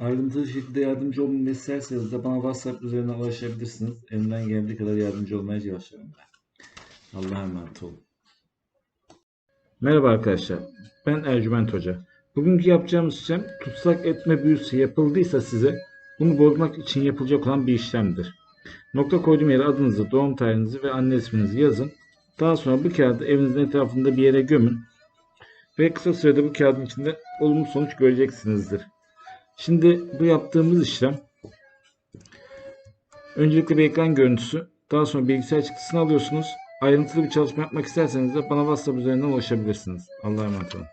Ayrıntılı şekilde yardımcı olmamı isterseniz de bana WhatsApp üzerinden ulaşabilirsiniz. Elimden geldiği kadar yardımcı olmaya çalışıyorum ben. Allah'a emanet olun. Merhaba arkadaşlar. Ben Ercüment Hoca. Bugünkü yapacağımız işlem tutsak etme büyüsü yapıldıysa size bunu bozmak için yapılacak olan bir işlemdir. Nokta koyduğum yere adınızı, doğum tarihinizi ve anne isminizi yazın. Daha sonra bu kağıdı evinizin etrafında bir yere gömün. Ve kısa sürede bu kağıdın içinde olumlu sonuç göreceksinizdir. Şimdi bu yaptığımız işlem öncelikle bir ekran görüntüsü, daha sonra bilgisayar çıktısını alıyorsunuz. Ayrıntılı bir çalışma yapmak isterseniz de bana WhatsApp üzerinden ulaşabilirsiniz. Allah'a emanet olun.